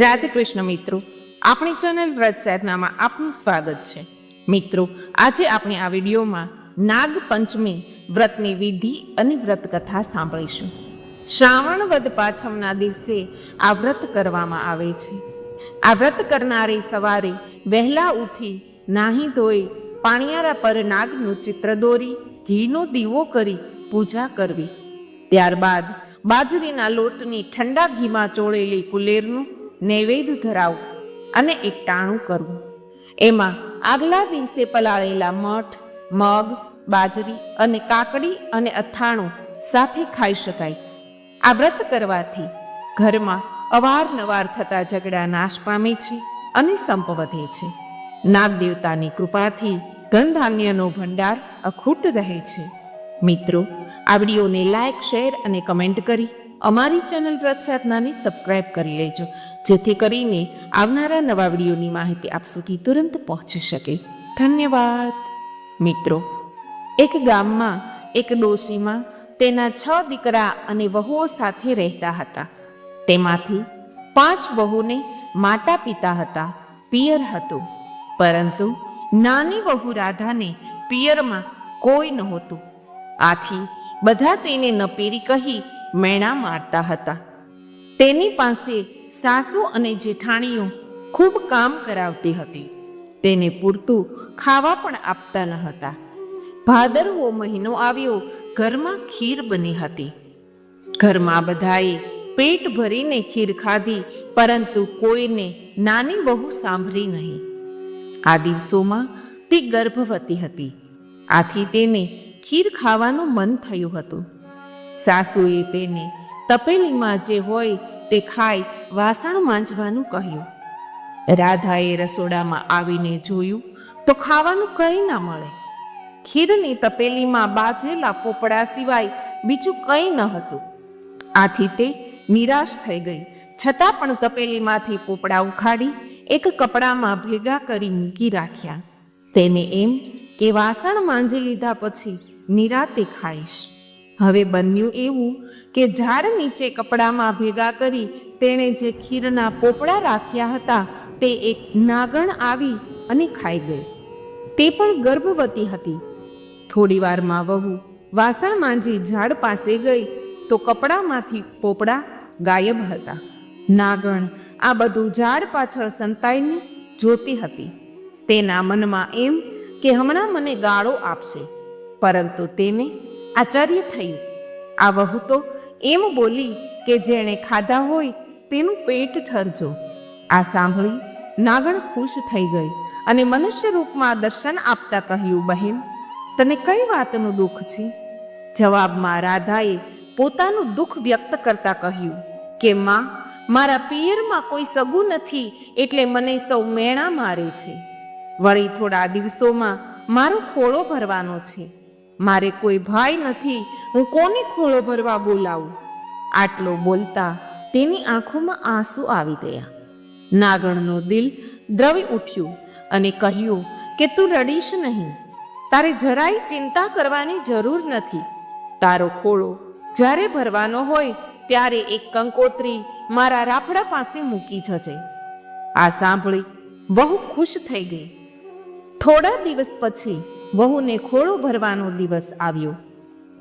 રાધે કૃષ્ણ મિત્રો, આપણી ચેનલ વ્રત સાધનામાં આપનું સ્વાગત છે. મિત્રો, આજે આપણે આ વિડીયોમાં નાગ પંચમી વ્રતની વિધિ અને વ્રત કથા સાંભળીશું. શ્રાવણ વદ પાછમના દિવસે આ વ્રત કરવામાં આવે છે. આ વ્રત કરનારે સવારે વહેલા ઉઠી નાહી ધોઈ પાણિયારા પર નાગનું ચિત્ર દોરી, ઘીનો દીવો કરી પૂજા કરવી. ત્યારબાદ બાજરીના લોટની ઠંડા ઘીમાં ચોળેલી કુલેરનું નૈવેદ્ય ધરાવવું અને એકટાણું કરવું. એમાં આગલા દિવસે પલાળેલા મઠ, મગ, બાજરી અને કાકડી અને અથાણું સાથે ખાઈ શકાય. આ વ્રત કરવાથી ઘરમાં અવારનવાર થતા ઝઘડા નાશ પામે છે અને સંપ વધે છે. નાગ દેવતાની કૃપાથી ધનધાન્યનો ભંડાર અખૂટ રહે છે. મિત્રો આવડીઓને લાઈક, શેર અને કમેન્ટ કરી અમારી ચેનલ વ્રત સાધનાને સબસ્ક્રાઇબ કરી લેજો. જેથી કરીને આવનારા નવા વિડીયોની માહિતી આપ સુધી તુરંત પહોંચી શકે. ધન્યવાદ. મિત્રો, એક ગામમાં એક ડોશીમાં તેના છ દીકરા અને વહુઓ સાથે રહેતા હતા. તેમાંથી પાંચ વહુને માતા પિતા હતા, પિયર હતું. પરંતુ નાની વહુ રાધાને પિયરમાં કોઈ નહોતું. આથી બધા તેને નપેરી કહી મેણા મારતા હતા. તેની પાસે સાસુ અને જેઠાણીઓ ખૂબ કામ કરાવતી હતી. તેને પૂરતું ખાવા પણ આપતા ન હતા. ભાદરવો મહિનો આવ્યો, ઘરમાં ખીર બની હતી. ઘરમાં બધાએ પેટ ભરીને ખીર ખાધી, પરંતુ કોઈને નાની બહુ સાંભળી નહીં. આ દિવસોમાં તે ગર્ભવતી હતી. આથી તેને ખીર ખાવાનું મન થયું હતું. સાસુએ તેને તપેલીમાં જે હોય તે ખાઈ વાસણ માંજવાનું કહ્યું. રાધાએ રસોડામાં આવીને જોયું તો ખાવાનું કંઈ ના મળે. ખીરની તપેલીમાં બાજેલા પોપડા સિવાય બીજું કંઈ ન હતું. આથી તે નિરાશ થઈ ગઈ. છતાં પણ તપેલીમાંથી પોપડા ઉખાડી એક કપડામાં ભેગા કરી મૂકી રાખ્યા. તેને એમ કે વાસણ માંજી લીધા પછી નિરાતે ખાઈશ. હવે બન્યું એવું કે ઝાડ નીચે કપડામાં ભેગા કરી તેણે જે ખીરના પોપડા રાખ્યા હતા તે એક નાગણ આવી અને ખાઈ ગઈ. તે પણ ગર્ભવતી હતી. થોડી વારમાં વહુ વાસણ માંજી ઝાડ પાસે ગઈ તો કપડામાંથી પોપડા ગાયબ હતા. નાગણ આ બધું ઝાડ પાછળ સંતાઈને જોતી હતી. તેના મનમાં એમ કે હમણાં મને ગાળો આપશે. પરંતુ તેને આચાર્ય થયું. આ વહુ તો એમ બોલી કે જેણે ખાધા હોય તેનું પેટ ઠરજો. આ સાંભળી નાગણ ખુશ થઈ ગઈ અને મનુષ્ય રૂપમાં દર્શન આપતા કહ્યું, બહેન, તને કઈ વાતનું દુઃખ છે? જવાબમાં રાધાએ પોતાનું દુઃખ વ્યક્ત કરતા કહ્યું, કે માં, મારા પિયરમાં કોઈ સગું નથી એટલે મને સૌ મેણા મારે છે. વળી થોડા દિવસોમાં મારો ખોળો ભરવાનો છે. મારે કોઈ ભાઈ નથી, હું કોને ખોળો ભરવા બોલાવું? આટલો બોલતા તેની આંખોમાં આંસુ આવી ગયા. નાગણનો દિલ દ્રવી ઉઠ્યું અને કહ્યું કે તું રડીશ નહીં, તારે જરાય ચિંતા કરવાની જરૂર નથી. તારો ખોળો જ્યારે ભરવાનો હોય ત્યારે એક કંકોત્રી મારા રાફડા પાસે મૂકી જજે. આ સાંભળી બહુ ખુશ થઈ ગઈ. થોડા દિવસ પછી વહુને ખોળો ભરવાનો દિવસ આવ્યો.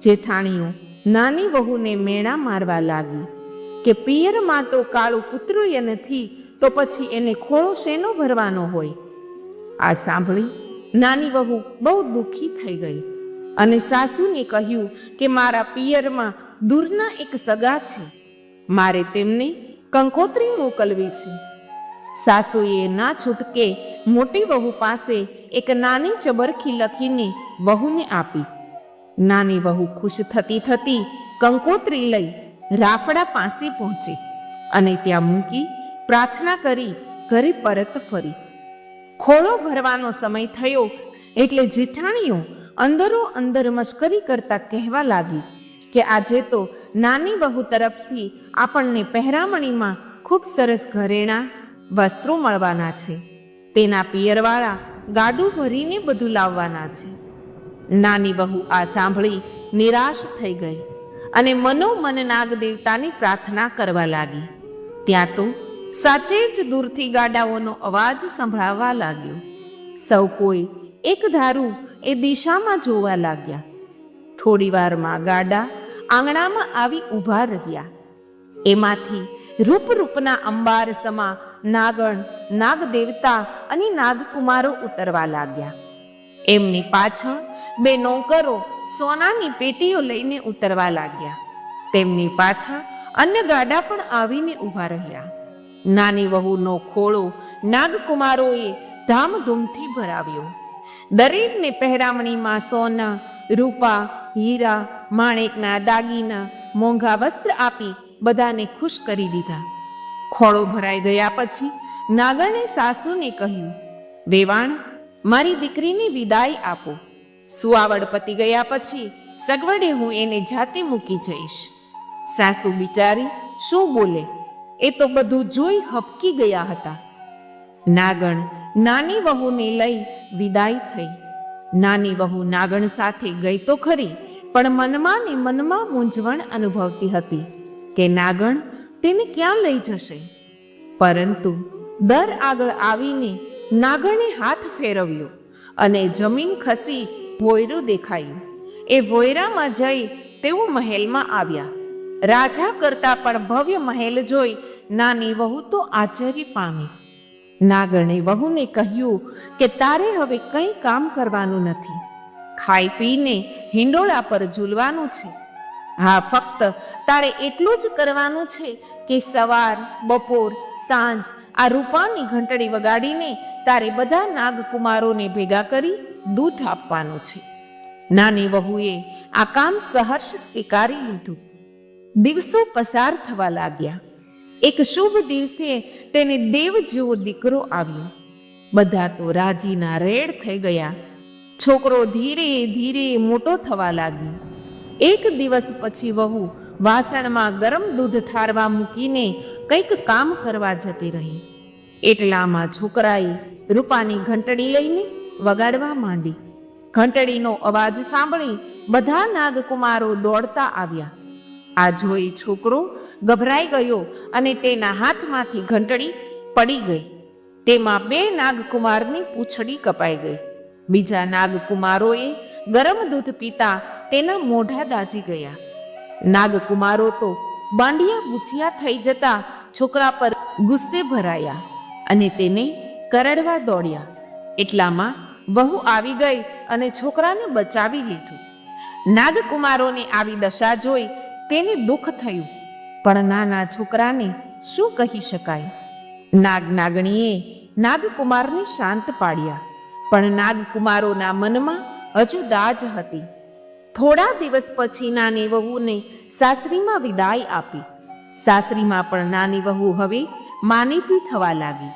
જેઠાણીઓ નાની વહુને મેણા મારવા લાગી કે પિયરમાં તો કાળું કૂતરું નથી, તો પછી એને ખોળો શેનો ભરવાનો હોય? આ સાંભળી નાની વહુ બહુ દુઃખી થઈ ગઈ અને સાસુને કહ્યું કે, મારા પિયરમાં દૂરના એક સગા છે. મારે તેમને કંકોત્રી મોકલવી છે. સાસુએ ના છૂટકે મોટી વહુ પાસે એક નાની ચબરખી લખીને વહુને આપી. નાની વહુ ખુશ થતી થતી કંકોત્રી લઈ રાફડા પાસે પહોંચી અને ત્યાં મૂકી પ્રાર્થના કરી ઘરે પરત ફરી. ખોળો ભરવાનો સમય થયો એટલે જેઠાણીઓ અંદરો અંદર મશ્કરી કરતા કહેવા લાગી કે આજે તો નાની બહુ તરફથી આપણને પહેરામણીમાં ખૂબ સરસ ઘરેણાં વસ્ત્રો મળવાના છે. તેના પિયરવાળા ગાડું ભરીને બધું લાવવાના છે. નાની બહુ આ સાંભળી નિરાશ થઈ ગઈ અને મનોમન નાગ દેવતાની પ્રાર્થના કરવા લાગી. ત્યાં તો સાચે જ દૂરથી ગાડાઓનો અવાજ સંભળાવા લાગ્યો. સૌ કોઈ એક ધારું એ દિશામાં જોવા લાગ્યા. થોડી વારમાં ગાડા આંગણામાં આવી ઊભા રહ્યા. એમાંથી રૂપ રૂપના અંબાર સમા નાગણ નાગ દેવતા અને નાગકુમારો ઉતરવા લાગ્યા. એમની પાછળ બે નોકરો સોનાની પેટીઓ લઈને ઉતરવા લાગ્યા. તેમની પાછળ અન્ય ગાડા પણ આવીને ઊભા રહ્યા. નાની વહુનો ખોળો નાગકુમારોએ ધામધૂમથી ભરાવ્યો. દરેકને પહેરામણીમાં સોના, રૂપા, હીરા, માણેકના દાગીના, મોંઘા વસ્ત્ર આપી બધાને ખુશ કરી દીધા. ખોળો ભરાઈ ગયા પછી નાગણે સાસુને કહ્યું વેવાણ મારી દીકરીની વિદાય આપો. સુવાવડ પતી ગયા પછી સગવડે હું એને જાતે મૂકી જઈશ. સાસુ બિચારી શું બોલે? એ તો બધું જોઈ હપકી ગયા હતા. નાગણ નાની વહુને લઈ વિદાય થઈ. નાની વહુ નાગણ સાથે ગઈ તો ખરી, પણ મનમાં ને મનમાં મૂંઝવણ અનુભવતી હતી કે, નાગણ તેને ક્યાં લઈ જશે? પરંતુ દર આગળ આવીને નાગણે હાથ ફેરવ્યો અને જમીન ખસી ભોયરું દેખાયું. એ ભોયરામાં જઈ તેઓ મહેલમાં આવ્યા. રાજા કરતા પણ ભવ્ય મહેલ જોઈ નાની વહુ તો આશ્ચર્ય પામી. નાગણે વહુને કહ્યું કે તારે હવે કંઈ કામ કરવાનું નથી. ખાઈ પીને હિંડોળા પર ઝૂલવાનું છે. હા, ફક્ત તારે એટલું જ કરવાનું છે કે સવાર, બપોર, સાંજ આ રૂપાની ઘંટડી વગાડીને તારે બધા નાગકુમારોને ભેગા કરી દૂધ આપવાનું છે. નાની વહુએ આ કામ સહર્ષ સ્વીકારી લીધું. દિવસો પસાર થવા લાગ્યા. એક શુભ દિવસે તેને દેવ જેવો દીકરો આવ્યો. બધા તો રાજીના રેડ થઈ ગયા. છોકરો ધીરે ધીરે મોટો થવા લાગ્યો. એક દિવસ પછી વહુ વાસણમાં ગરમ દૂધ ઠારવા મૂકીને કંઈક કામ કરવા જતી રહી. એટલામાં છોકરાએ રૂપાની ઘંટડી લઈને વગાડવા માંડી. ઘંટડીનો અવાજ સાંભળી બધા નાગકુમારો દોડતા આવ્યા. આ જોઈ છોકરો ગભરાઈ ગયો અને તેના હાથમાંથી ઘંટડી પડી ગઈ. તેમાં બે નાગકુમારની પૂંછડી કપાઈ ગઈ. બીજા નાગકુમારોએ ગરમ દૂધ પીતા તેના મોઢા દાજી ગયા. નાગકુમારો તો બાંડિયા બુચિયા થઈ જતા છોકરા પર ગુસ્સે ભરાયા અને તેને કરડવા દોડ્યા. એટલામાં વહુ આવી ગઈ અને છોકરાને બચાવી લીધું. નાગકુમારોને આવી દશા જોઈ તેને દુઃખ થયું, પણ નાના છોકરાને શું કહી શકાય? નાગ નાગણીએ નાગકુમારને શાંત પાડ્યા, પણ નાગકુમારોના મનમાં હજુ દાજ હતી. થોડા દિવસ પછી નાની વહુને સાસરીમાં વિદાય આપી. સાસરીમાં પણ નાની વહુ હવે માનીતી થવા લાગી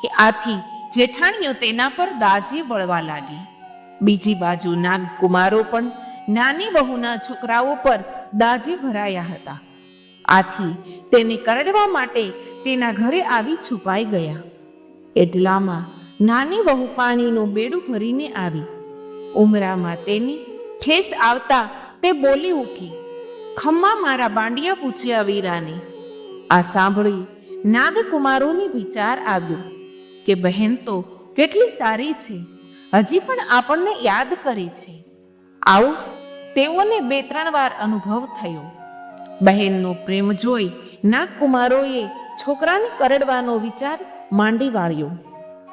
કે આથી જેઠાણીઓ તેના પર દાજે વળવા લાગી. બીજી બાજુ નાગકુમારો પણ નાની વહુના છોકરાઓ પર દાજે ભરાયા હતા. આથી તેને કરડવા માટે તેના ઘરે આવી છુપાઈ ગયા. એટલામાં નાની વહુ પાણીનું બેડું ભરીને આવી. ઉમરામાં તેની ઠેસ આવતા તે બોલી ઉઠી, ખમ્મા મારા બાંડિયા પૂછ્યા વીરાને આ સાંભળી નાગકુમારોને વિચાર આવ્યો કે બહેન તો કેટલી સારી છે, હજી પણ આપણને યાદ કરે છે. આવો, તેઓને બે ત્રણ વાર અનુભવ થયો. બહેનનો પ્રેમ જોઈ નાગકુમારોએ છોકરાને કરડવાનો વિચાર માંડી વાળ્યો.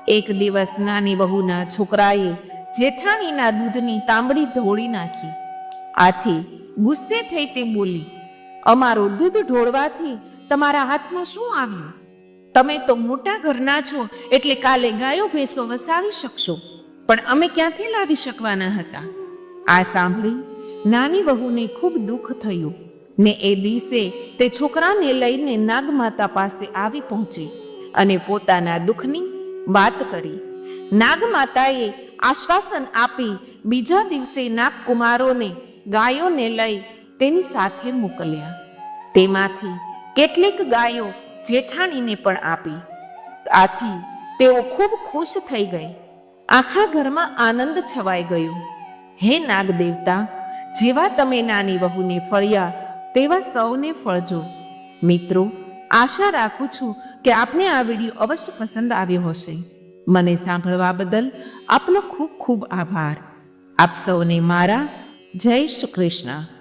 એક દિવસ નાની વહુના છોકરાએ જેઠાણીના દૂધની તાંબડી ઢોળી નાખી. આથી ગુસ્સે થઈ તે બોલી, અમારું દૂધ ઢોળવાથી તમારા હાથમાં શું આવ્યું? તમે તો મોટા ઘરના છો, એટલે કાલે ગાયો ભેંસો વસાવી શકશો. પણ અમે ક્યાંથી લાવી શકવાના હતા? આ સાંભળી નાની વહુને ખૂબ દુઃખ થયું ને એ દિવસે તે છોકરાને લઈને નાગમાતા પાસે આવી પહોંચી અને પોતાના દુઃખની વાત કરી. નાગમાતાએ આશ્વાસન આપી બીજા દિવસે નાગકુમારોને ગાયોને લઈ તેની સાથે મોકલ્યા. તેમાંથી કેટલીક ગાયો જેઠાણીને પણ આપી. આથી તેઓ ખૂબ ખુશ થઈ ગઈ. આખા ઘરમાં આનંદ છવાઈ ગયો. હે નાગ દેવતા, જેવા તમે નાની વહુને ફળ્યા, તેવા સૌને ફળજો. મિત્રો, આશા રાખું છું કે આપને આ વીડિયો અવશ્ય પસંદ આવ્યો હશે. મને સાંભળવા બદલ આપનો ખૂબ ખૂબ આભાર. આપ સૌને મારા જય શ્રી કૃષ્ણ.